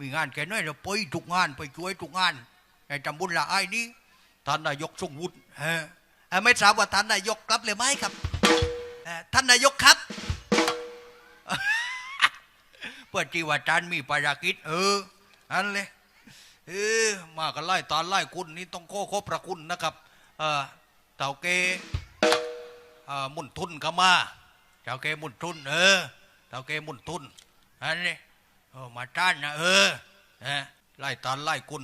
มีงานแค่น้อยเราไปทุกงานไปช่วยทุกงานในตำบลละไอ้นี้ท่านนายกทรงวุฒิเออเอ่อไม่ทราบว่าท่านนายกกลับหรือไม่ครับท่านนายกครับเพื่อที่ว่าท่านมีภารกิจเอออันเลยเออมากันไล่ตอนไล่คุณนี่ต้องโค้ขอบพระคุณนะครับเออเต่าเกเออมุนทุนก็มาเต่าเกมุนทุนเออเต่าเกมุนทุนอันนี้ เออมาจ้านนะเออเออไล่ตอนไล่คุณ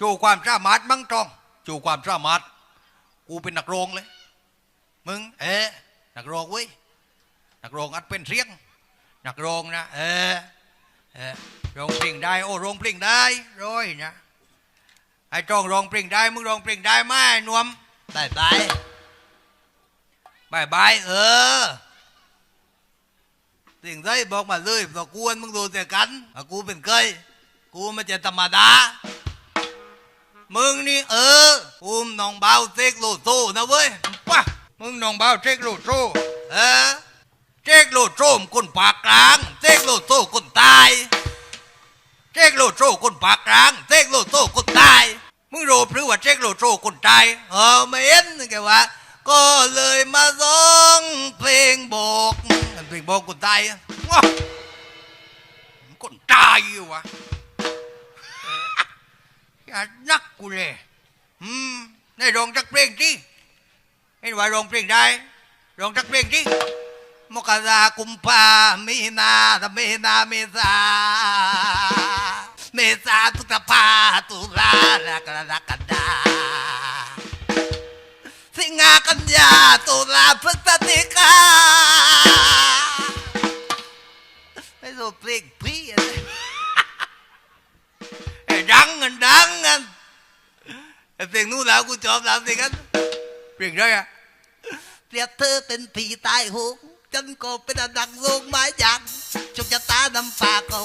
จูความสามารถมั่งตองจูความสามารถกูเป็นนักร้องเลย มึง เออนักร้องเว้ยนักร้องอัดเป็นเสียง นักร้องนะเออเออร้องเพลงได้ โอ้ร้องเพลงได้ร้อยนะไอ้จ้องร้องเพลงได้มึงร้องเพลงได้ไหมนวมบายบายบายบายเออ สิ่งใดบอกมาเลยต่อกวนมึงดูแต่กันอะกูเป็นเคยกูไมันจะธรรมดา มึงนี่เออกูมน้องเบาเซ็กโลโซนะเว้ยป่ะมึงน้องเบาเซ็กโลโซเออเจ๊กโลดโซ่มคนปากกลางเจ๊กโลดโซ่คนตายเจ๊กโลดโซ่คนปากกลางเจ๊กโลดโซ่คนตายมึงรู้หรือว่าเจ๊กโลดโซ่คนตายเออไม่เห็นแกว่า ก็เลยมาร้องเพลงบอกเพลงบอกคนตายอะว้าคนตายอยู่วะอย่านักกูเลยอืมได้ร้องจักเพลงที่เห็นว่าร้องเพลงได้ร้องจักเพลงที่มกรากุมภามีนาธเมนาเมษาเมษาตุลาภาตุลากรกฎากั ยาตุลาพฤศจิกาไม่รู้เพลงพี่อะไรไอ้ดังกันดังกันไอ้เพลงนู้นแล้วกูชอบแล้วสิกันเพลงอะไรอะเปรียบเธอเป็นผีตายโหงฉันก็เป็นอดังโลงไม้ยังชุกจะตานำฝากเก่า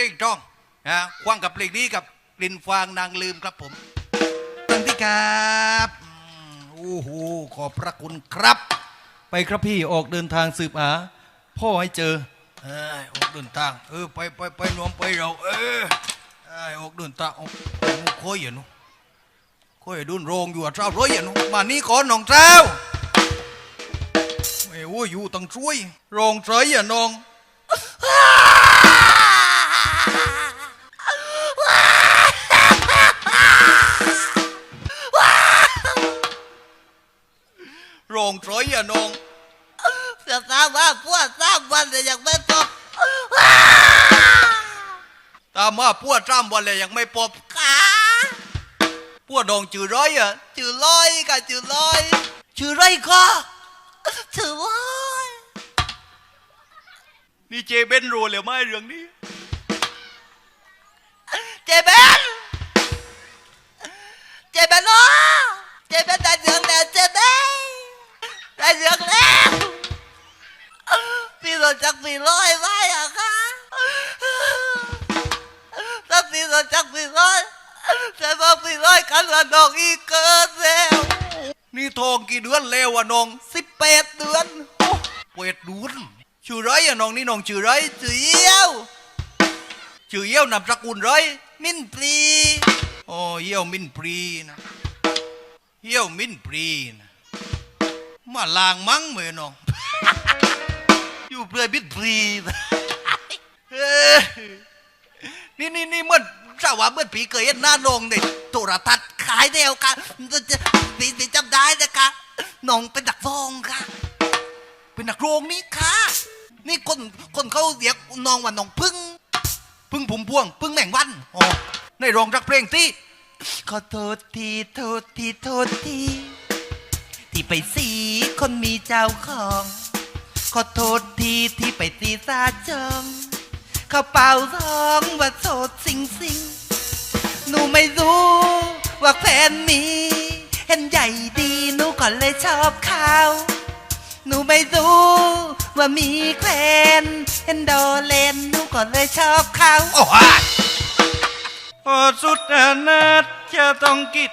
ลงจ้องนะคว้างกับเพลงนี้กับกลิ่นฟางนางลืมครับผมตันที่ครับโอ้โหขอบพระคุณครับ ไปครับพี่ออกเดินทางสืบหาพ่อให้เจอเอ้ออกเดินทางเออไปไปไปรวมไปเราเออเอ้ออกเดินทางออกโค้ยอย่าหนูโค้ยดุนโรงอยู่อะเจ้าร้อยอย่าหนูมานี่ก่อนน้องเจ้าเอ้โอ้ยอยู่ตั้งช่วยโรงเฉยอย่าน้อง มมาพวจ้ำวันเลยยังไม่พบขาพวดดองจือร้อยอะจือลอยกับจือลอยจือไรคะจือว้ายนี่เจเบนรู้เลยไหมเรื่องนี้ ดเดือนเปิดดูนชื่อไรอะน้องนี่น้องชื่อไรเจียวชื่อเยี่ยวนามสกุลไรมินปรีโอ้เยี่ยวมินปรีนะเยี่ยวมินปรีนะมาลางมั้งเมื่อน้องอยู่เปลือยมินปรีนะนี่นี่นี่เมื่อสาวาเมื่อปีเคยเห็นหน้านองในโทรทัศน์ขายเดียวค่ะปีปีจำได้นะ น้องเป็นดักฟองค่ะ เป็นนักร้องนี่ค่ะ นี่คนคนเขาเรียกน้องว่าน้องพึ่ง พึ่งผุมพวง พึ่งแมงวันอ๋อในร้องรักเพลงที่ขอโทษทีโทษทีโทษทีที่ไปสีคนมีเจ้าของ ขอโทษทีที่ไปตีซาจองเขาเป่าท้องว่าโสดสิงสิงหนูไม่รู้ว่าแฟนมีเห็นใหญ่ดี นูก่อนเลยชอบเขาหนูไม่รู้ว่ามีแควนเอ็นโดเลนหนูก่อนเลยชอบเขา โอ้ยพอสุดอนาถจะต้องกิด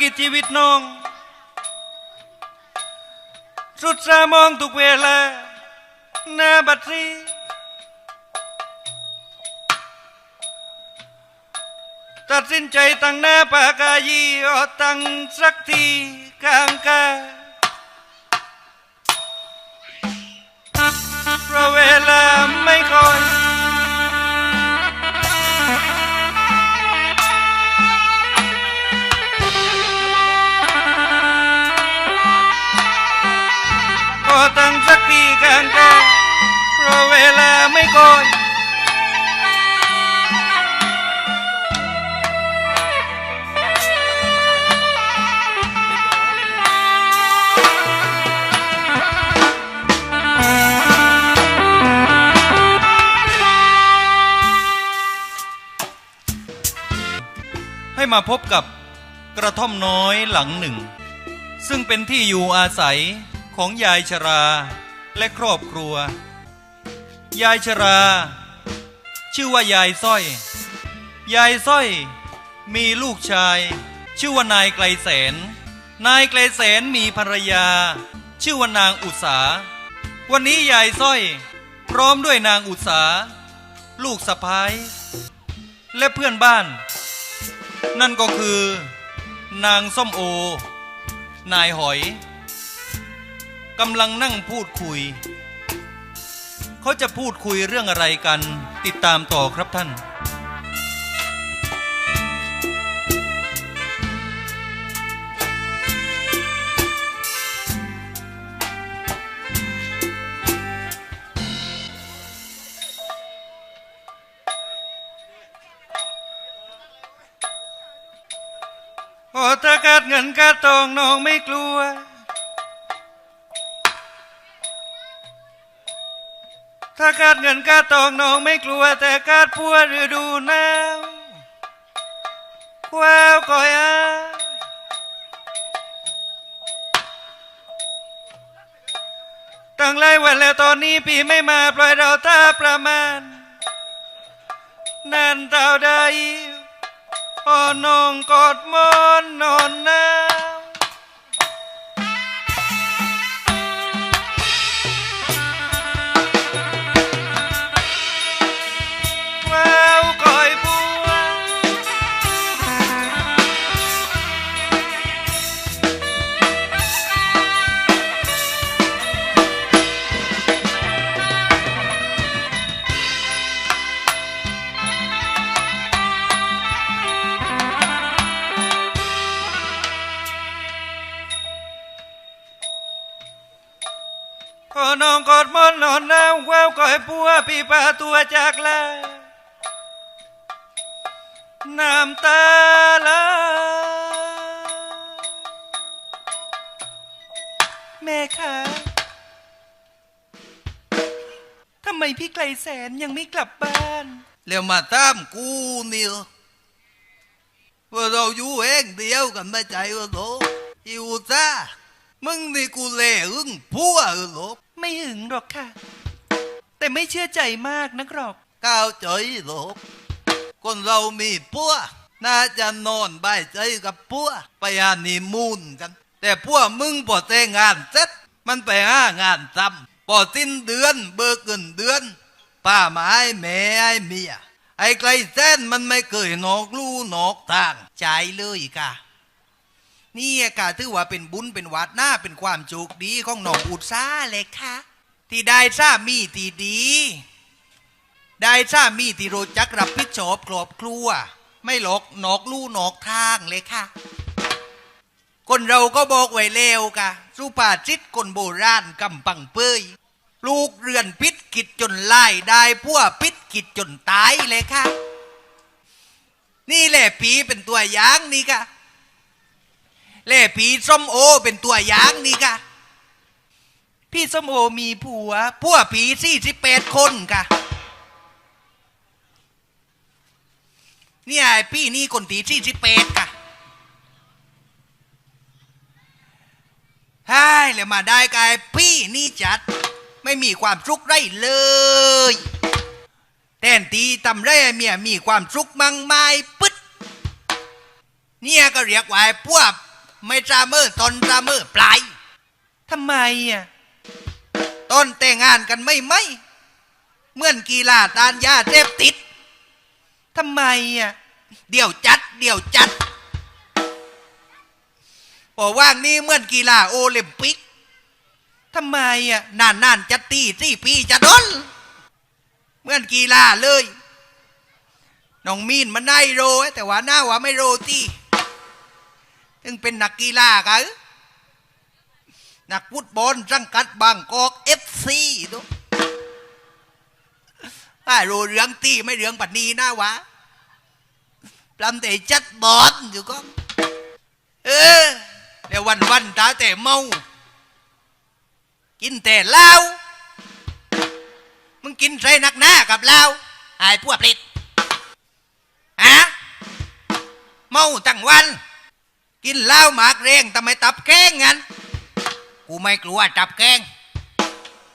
กิดชีวิตน้อง สุดสามองทุกเวลา หน้าบัตรีตัดสินใจตั้งหน้าปากายีออตั้งสักทีกลางกาเพราะเวลาไม่คอย ลาไม่อยให้มาพบกับกระท่อมน้อยหลังหนึ่ง ซึ่งเป็นที่อยู่อาศัยของยายชราและครอบครัว ยายชรา ชื่อว่ายายสร้อย ยายสร้อย มีลูกชาย ชื่อว่านายไกลแสน นายไกลแสนมีภรรยา ชื่อว่านางอุษา วันนี้ยายสร้อย พร้อมด้วยนางอุษา ลูกสะพ้าย และเพื่อนบ้าน นั่นก็คือ นางส้มโอ นายหอยกำลังนั่งพูดคุย เขาจะพูดคุยเรื่องอะไรกัน ติดตามต่อครับท่าน โอ้ถ้ากัดเงินกัดทองน้องไม่กลัว ถ้ากัดเงินกัดทองน้องไม่กลัว แต่กัดพัวฤดูหนาวว้าวก่อยอาตั้งหลายวันแล้วตอนนี้พี่ไม่มาปล่อยเราท่าประมาณนานเท่าใดพอน้องกอดหมอนนอนหนา คอยบัวพี่พาตัวจากลาน้ำตาไหลแม่คะทำไมพี่ไกลแสนยังไม่กลับบ้าน แล้วมาตามกูนี่เหรอว่าเราอยู่เองเดียวกันไม่ใจว่าโหลอิวซ่ามึงนี่กูเล่อึ้งพัวเออโหลไม่หึงหรอกค่ะ แต่ไม่เชื่อใจมากนักหรอกก้าวใจโหลคนเรามีพัวน่าจะนอนบายใจกับพัวไปหานีมูนกัน แต่พัวมึงพอแต่งานเสร็จมันไปหางานทำพอสิ้นเดือนเบิกเงินเดือน ป้ามาให้แม่ให้เมียไอ้ไกลเส้นมันไม่เคยนอกลู่นอกทางใจเลยค่ะนี่กะถือว่าเป็นบุญเป็นวัดหน้าเป็นความโชคดีของหนองอุตสาเลยค่ะ ที่ได้สามีที่ดี ได้สามีที่รู้จักรับผิดชอบครอบครัว ไม่หลอกนอกลู่นอกทางเลยค่ะ คนเราก็บอกไว้แล้วกะสุภาษิตคนโบราณกำปังเปยลูกเรือนพิษกิจจนไล่ได้พวกพิษกิจจนตายเลยค่ะ นี่แหละผีเป็นตัวอย่างนี่ค่ะแหละผีส้มโอเป็นตัวอย่างนี่ค่ะ พี่สมโอมีผัวพวกผีสี่สิบแปดคนค่ะ เนี่ยพี่นี่คนตีสี่สิบแปดค่ะใช่แล้วมาได้กายพี่นี่จัด ไม่มีความสุขไรเลยแทนตีทำไรเมียมีความสุขมั่งไม้ปึ๊ดเนี่ยก็เรียกว่าพวกไม่จาเมอตอนจาเมอปลายทำไมอะ ตอนแต่งงานกันไม่ไหมเหมือนกีฬาตานยาเสพติดทำไมอะเดี๋ยวจัด เดี๋ยวจัดพอกว่างนี้เหมือนกีฬาโอลิมปิกทำไมอะนานนานจะตีสี่ปีจะโดนเหมือนกีฬาเลยน้องมีนมันได้โรแต่ว่าหน้าว่าไม่โรตีถึงเป็นนักกีฬากัน นักฟุตบอลสังกัดบางกอกเอฟซีดูถ้าโรเรื่องตีไม่เรื่องปัดนี้น้าวะลำแต่จัดบอลอยู่ก็ เออเดี๋ยววันวันตาแต่เมา กินแต่เหล้า มึงกินใส่นักหน้ากับเหล้าไอ้พวกปลิดฮะเมาตั้งวัน กินเหล้าหมากเร่งทำไมตับแกงงั้น กูไม่กลัวตับแกง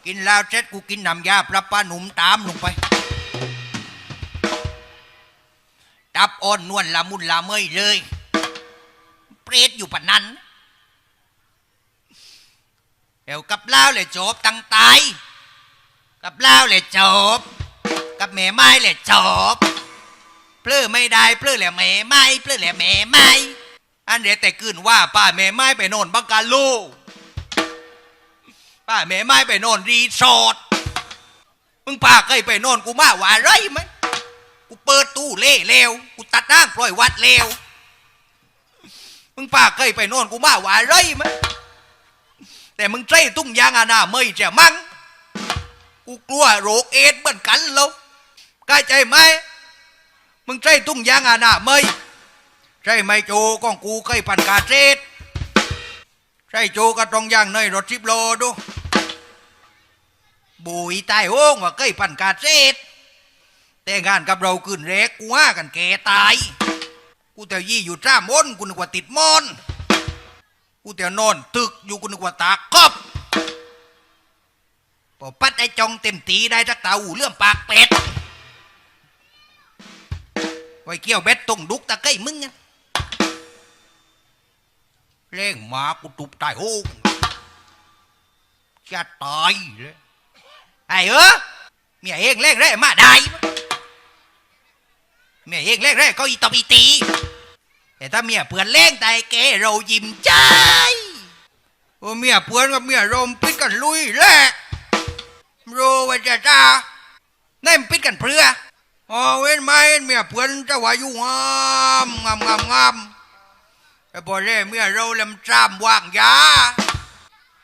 กินเหล้าเสร็จกูกินน้ำยาปลาปลาหนุ่มตามลงไปตับอ่อนนวลละมุนละเมยเลย เปรตอยู่ปะนั้นเดี๋ยวกับเหล้าเลยจบตั้งตายกับเหล้าเลยจบ กับแม่ไม้เลยจบเปลื้อไม่ได้เปลื้อแหละแม่ไม้เปลื้อแหละแม่ไม้อันเดียแต่คืนว่าป้าแม่ไม้ไปโน่นบังกาโล ป้าแม่ไม้ไปน่นรีสอร์ทมึงป้าเคยไปน่นกูมาว่าไรไหมกูเปิดตู้เล่เลวกูตัดน้างปล่อยวัดเลวมึงป้าเคยไปน่นกูมาว่าไรไหมแต่มึงใจตุ้งยางอาณาไม่จะมั่งกูกลัวโรคเอดเหมือนกันแล้วกล้าใจไหมมึงใจตุ้งยางอาณาไม่ใช่ไหมโจก้องกูเคยปั่นกาเซตใช่โจก็ตรงยางในรถสิบโลดู บุยตายโอ้งว่าเคยปั่นกาเซตแต่งานกับเราขึ้นเร็กกูว่ากันแกตาย กูแต่ยี่อยู่จ้ามนกูนึกว่าติดมอน กูเตียวนอนตึกอยู่กูนึกว่าตากครอบพอปัดไอ้จองเต็มตีได้ทักตาอูเรื่องปากเป็ดไว้เกี่ยวเบ็ดตรงดุกตะไก้มึงไงเร่งมากูตุบตายโอ้งจะตายเลย ไอ้เออเมียเองเร่งเร่มาได้เมียเองเร่งเร่ก็อีตบอีตี แต่ถ้าเมียเปื่อนเล่งตายเกเรายิ้มใจโอ้เมียเปื่อนกับเมียรมปิดกันลุยแหละโรว่าจะจ้านั่นปิดกันเพื่ออ๋อเว้นไหมเมียเปื่อนจะวายู่งามงามงามงามแต่พอเล่เมียเราลำจามว่างยา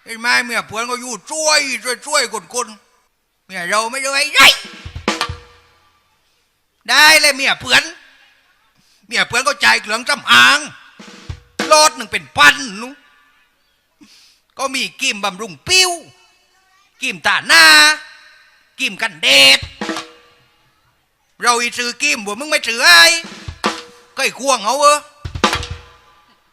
เห็นไหมเมียเปื่อนก็อยู่ช่วยช่วยช่วยคนคน มียเราไม่ได้ไรได้เลยเมียเปื่อนเมียเพื่อนก็ใจเหลืองจำอางรถหนึ่งเป็นพันนุก็มีกิมบำรุงปิ้ว กิมตาหน้า กิมกันเดดเราอีซื้อกิมบ่มึงไม่ซื้อไอ้ก็ไอ้ควงเอาเออ